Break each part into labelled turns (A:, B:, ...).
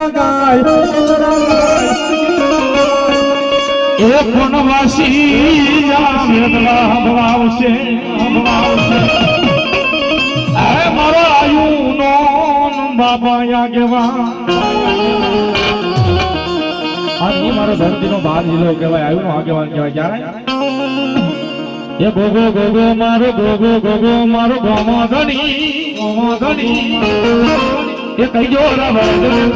A: એ જા વેદના ભવાવશે ભવાવશે એ મારો આયુનો બાબા આગેવા. આ મારો ધરતીનો બહાર જિલ્લો કહેવાય, આયુનો આગેવાન કહેવાય, ક્યારે? એ ગોગો ગોગો મારો ગોગો ગોગો મારો ગોમો ધણી ગોમો ધણી કહીજો રવડ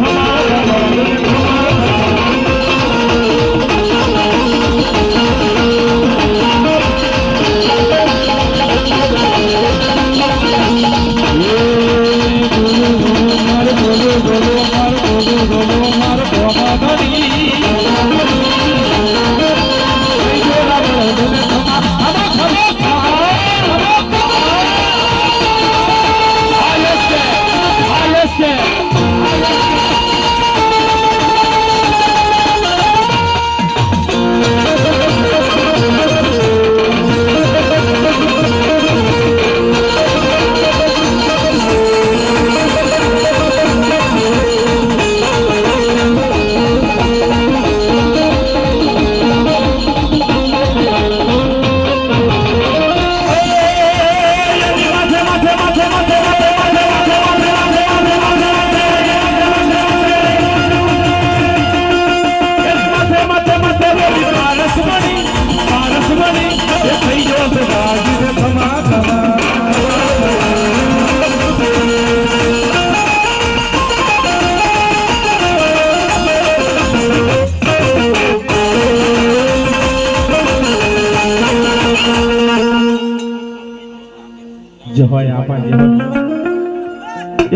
A: જય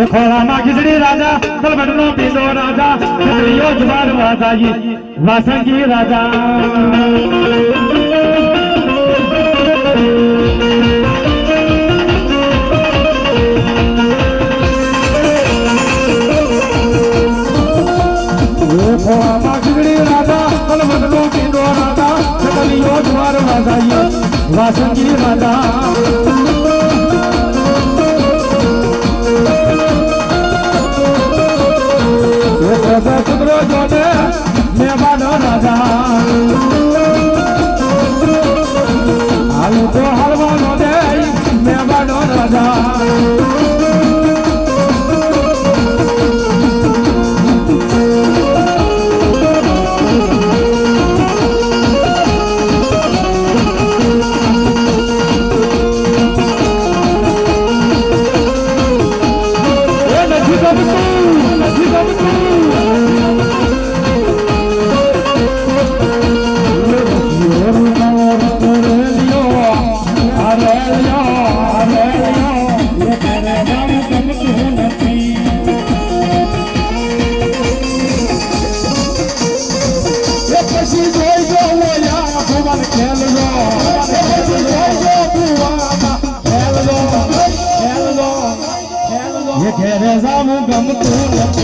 A: એ ખોળામાં ખીચડી રાજા, તલબટનો પીધો રાજા, ખીચડીઓ જુવાર વાજાજી વાસંગી રાજા. એ ખોળામાં જાવું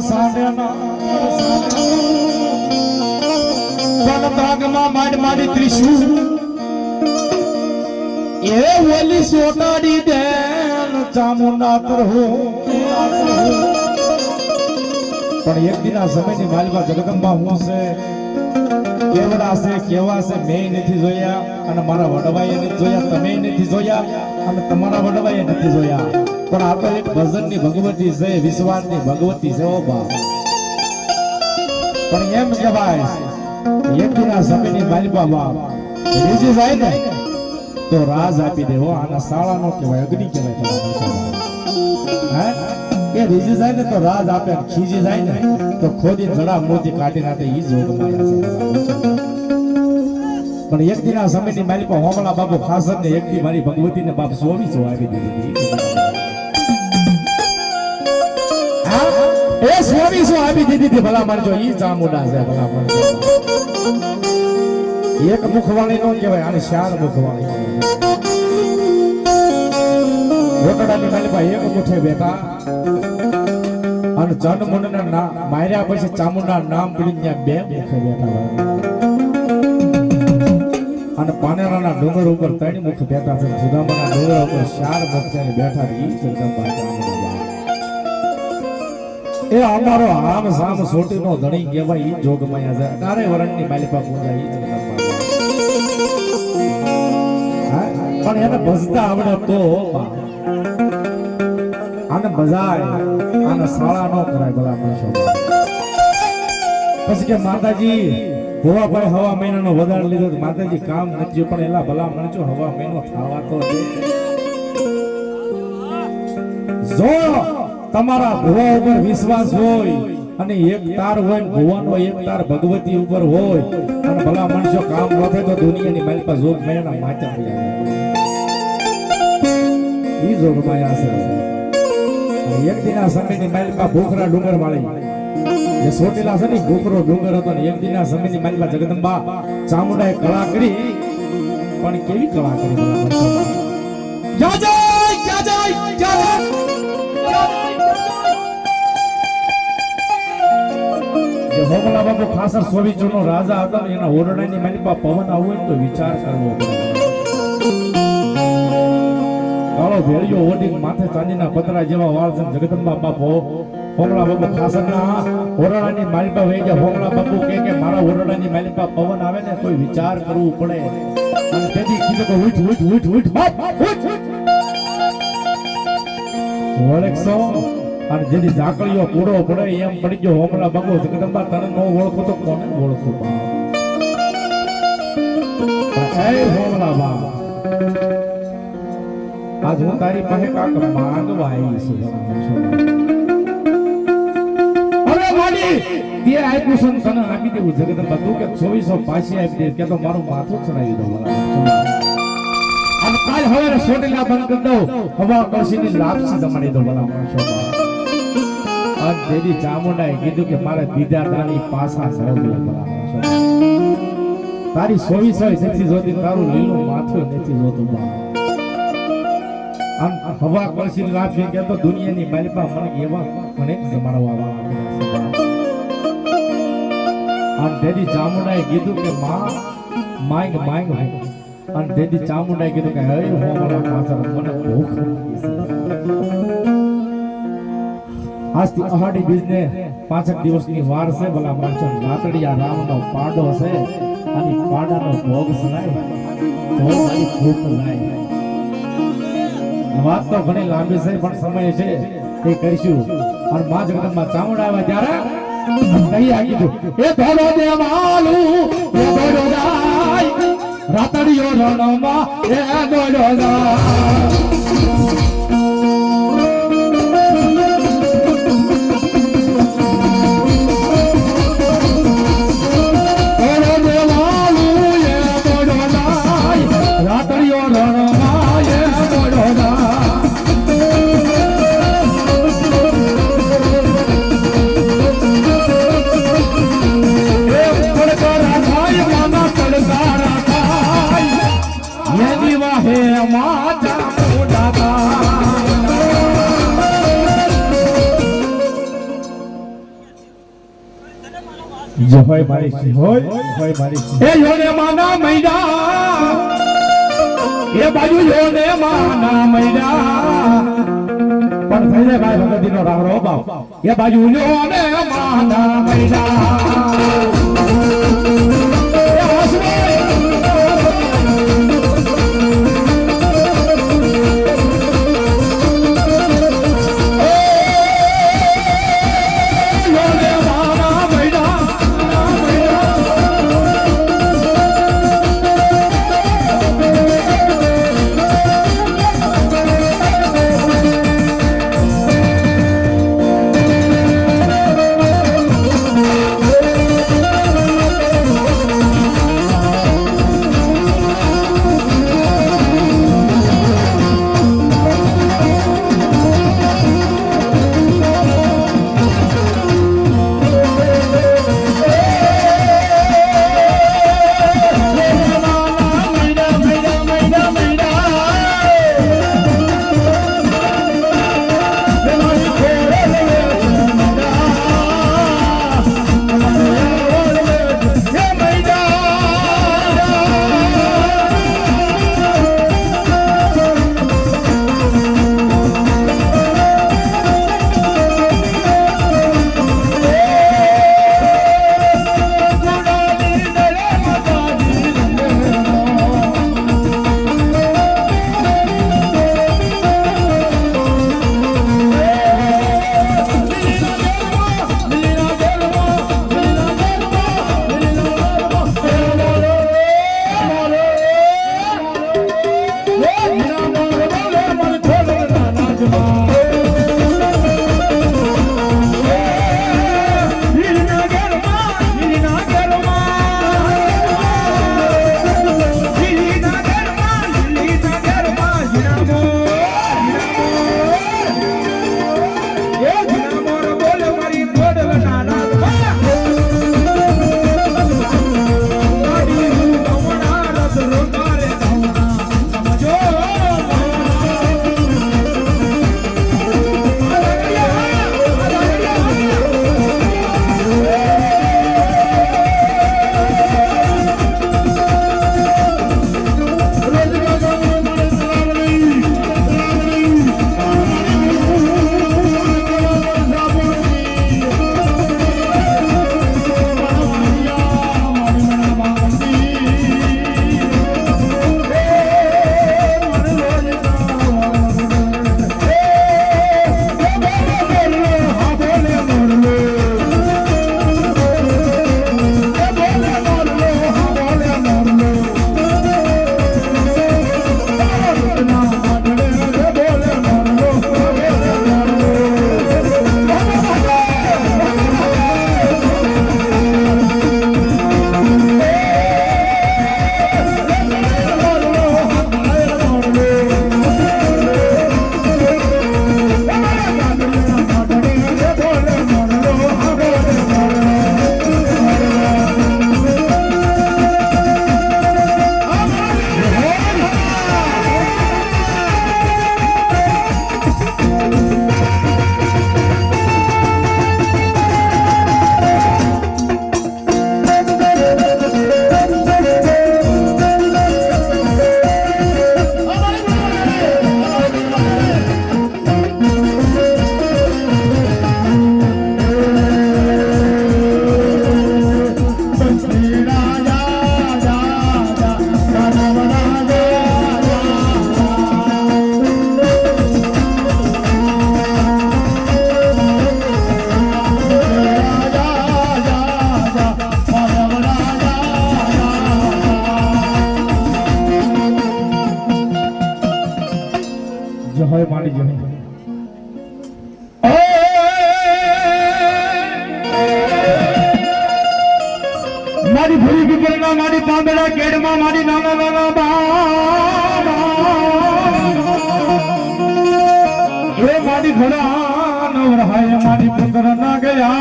A: પડસાને પણ તાગમાં માડ માડી ત્રિશુલ એ ઓલી સોટાડી દેન ચામુંડા પર હો. પણ એક દિન આ સમયની માલમાં જગદંબા હું છે કેવડા છે, કેવા નથી જોયા. અને મારા વડવાએ નથી જોયા, તમે નથી જોયા. અને તમારા વડવાએ નથી જોયા. પણ આ તો એક ભજનની ભગવતી છે, વિશ્વાસની ભગવતી છે, ઓ પણ એમ કહેવાય દિના સમયની માલિકા બાપ રીજી જાય ને, તો રાજ આપી દેવો. આના સાળાનો કહેવાય, અગ્નિ કહેવાય હે? એ રીજી જાય ને તો રાજ આપે ખીજી જાય ને તો ખોદી જડા મોતી કાઢી નાખે ઈ જોગ પણ એક દિન આ સમયની પર હોમલા બાપુ ખાસ ને એક દી મારી ભગવતી ને બાપ સોવીસો આવી દીધી હતી. એ સ્વામી શું આપી દીધી હતી ભલા માનજો ઈ ચામુંડા છે ભલા માનજો એક મુખવાણી નો કહેવાય આને ચાર મુખવાણી. રોટડાની માલિકા એક મુઠે બેઠા. અને જન મુંડના નામ માર્યા પછી ચામુંડા નામ પડી ત્યાં બે મુખે બેઠા. અને પાનેરાના ડુંગર ઉપર ત્રણ મુખ બેઠા છે સુદામાના ડુંગર ઉપર ચાર મુખ અને બેઠા છે જગદંબા ચામુંડા. એ અમારો આમ સામ સોટીનો ધણી કહેવાય ઈ જોગમાયા છે અઢારે વરણની માલિકા પૂજા ઈ જગદંબા પણ એને ભજતા આવડે તો, બા. મજા આને નો કરાય ભલા માણસો પછી કે માતાજી, હોવા ભાઈ હવા મહિનાનો વધારે લીધો માતાજી, કામ નથી પણ એલા ભલા માણસો હવા મહિનો ખાવા તો જો તમારા ભુવા ઉપર વિશ્વાસ હોય અને એક તાર હોય ને ભુવાનો એક તાર ભગવતી ઉપર હોય અને ભલા માણસો કામ ન થાય તો દુનિયાની માલ પર જોગ મહિના માચા થઈ જાય. ઈ જોગ માયા છે. એક દિના સમયની માલિકા ભૂખરા ડુંગર વાળી. જે સોટેલા છે ને ભૂખરો ડુંગર હતો ને એક દિના સમયની માલિકા જગદંબા ચામુંડાએ કળા કરી. પણ કેવી કળા કરી જાય જાય ક્યાં જાય? જે હોમલા બાબુ ખાસર સોવીચોનો રાજા હતો ને એના ઓરડાની માલિકા પવન આવું ને તો વિચાર કરવો પડે. ભેળિયો ઓઢી માથે ચાંદીના પતરા જેવા વાળ છે જગદંબા બાપો, હોમળા બાપુ ખાસના ઓરડાની માલિકા વહી ગયા. હોમળા બાપુ કે કે મારા ઓરડાની માલિકા પવન આવે ને કોઈ વિચાર કરવું પડે. અને તેથી કીધું કે ઉઠ ઉઠ ઉઠ ઉઠ અને જેથી ઝાકળીઓ પૂરો પડે એમ પડી ગયો હોમળા બાપુ. જગદંબા, તને નો ઓળખો તો કોને ઓળખો બા એ હોમળા આજ હું તારી પાસે કાક માંગવા આવી છું છે તને આપી દેવું. જગદંબા તું કે ચોવીસો પાછી આપી દે. કે તો મારું માથું ચડાવી દઉં. હવે હવા કળશીની લાપસી જમાડી દઉં ભલા માણસો ચામુંડાએ કીધું કે મારે બીજા દાની પાસા માણસો તારી ચોવીસો નથી જોતી, તારું લીલું માથું નથી જોતું હવા કળશી લાફી કે તો દુનિયાની માલિકા મને એવા અનેક જમાડવા વાળા આમ દેદી ચામુંડાએ કીધું કે, માં, માંગ માંગ અને દેદી ચામુંડાએ કીધું કે, હે, હું મારા પાછળ મને ભૂખ આજથી અહાડી બીજને પાંચક દિવસની વાર છે, ભલા માણસો લાકડિયા રામનો પાડો છે, અને પાડાનો ભોગ સનાય તો મારી ભૂખ લાય. વાત તો ઘણી લાંબી છે, પણ સમય છે, એ કરીશું. અને મા જગદંબા ચામુંડા આવ્યા ત્યારે કહી આ કીધું એ ધરો દે માલુ એ ધરો જાય. રાતડીઓ રણમાં એ ધોડો જાય. હોય મારી સિંહ, હોય હોય મારી સિંહ. એ યોને માના મૈડા, એ બાજુ યોને માના મૈડા. પણ થઈને ભાઈ ભાઈ ભગતીનો રામ રો બાપ. એ બાજુ યોને માના મૈડા. જહાય માની જહાય મારી ભૂરી કુકરના મારી પાંદડા કેડમાં મારી નાના નાના બા એ મારી ઘણા નવરાય મારી પુત્ર ના ગયા.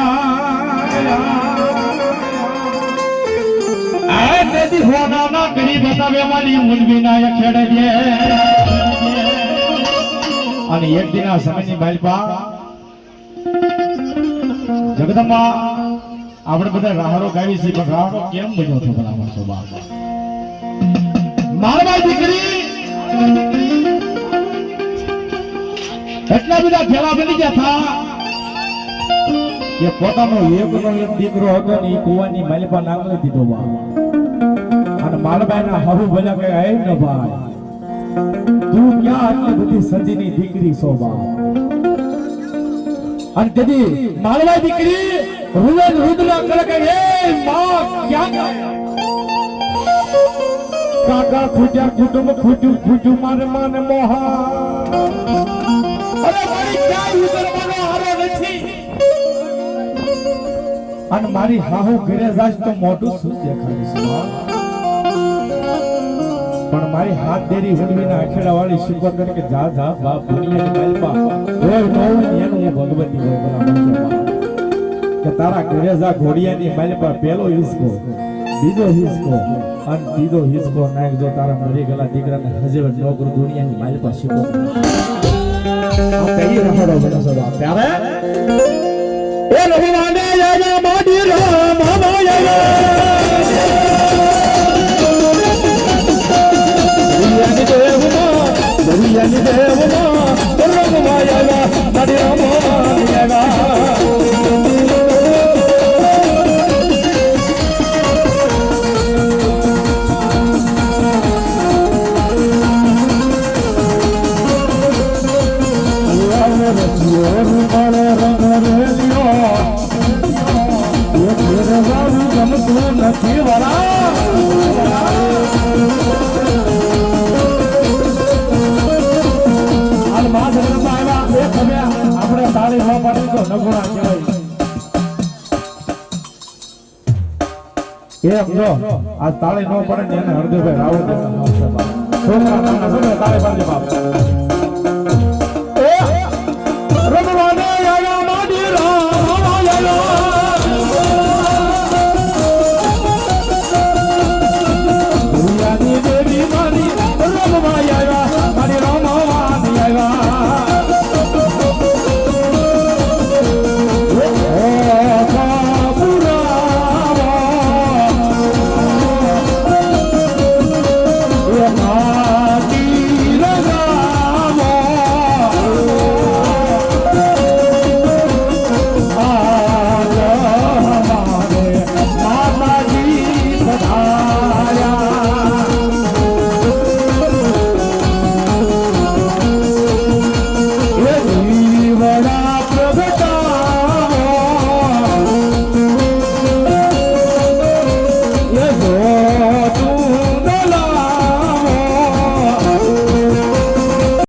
A: આ તેથી હોના ના કરી બતાવે મારી મુલવી ના ખેડે અને એક દિન સમયની બાલપા જગદંબા, આપણે બધા રાહરો ગાવી છે પણ રાહરો કેમ બન્યો છો બરાબર છો બાપ મારવા દીકરી! એટલા બધા ખેલા બની ગયા થા કે પોતાનો એકનો એક દીકરો હતો ને એ કુવાની માલિપા નાંગલી દીધો બા. અને માલબાઈના હહુ ભલે કઈ ન ભાઈ. તું ક્યાં આટલી બધી સજીની દીકરી શોભા. અને તેથી માલવાઈ દીકરી રુદન રુદ્ર કરે કે માં, ક્યાં ગયા? કાકા ખૂટ્યા કુટુંબ ખૂટ્યું ખૂટ્યું મારે માને મોહા અરે મારી ક્યાં ઉતરવાનો હારો નથી. અને મારી હાહુ ઘરે જાય તો મોટું શું દેખાડીશ? પણ મારી હાથ દેરી હુંડવીના અખેડા વાળી શીખવત કે જા જા બાપ દુનિયાની માલપા હોય ન એનું ભગવતી હોય બોલા કે તારા ઘરે જા ઘોડિયાની માલપા પેલો હિસકો, બીજો હિસકો, અને ત્રીજો હિસકો નાખજો તારા મરી ગયેલા દીકરાને હજે નોકર દુનિયાની માલપા શીખો. કઈ રખડો બનો સદા ત્યારે? એ રઘુવાને યાગા મોડી રો મામા દરિયાની దేవమా రఘుమాయగా నది రమో જો આ તાળી ન પડે ને એને હરદેવભાઈ રાવળ છોકરા તાળી પાડજે બાપ.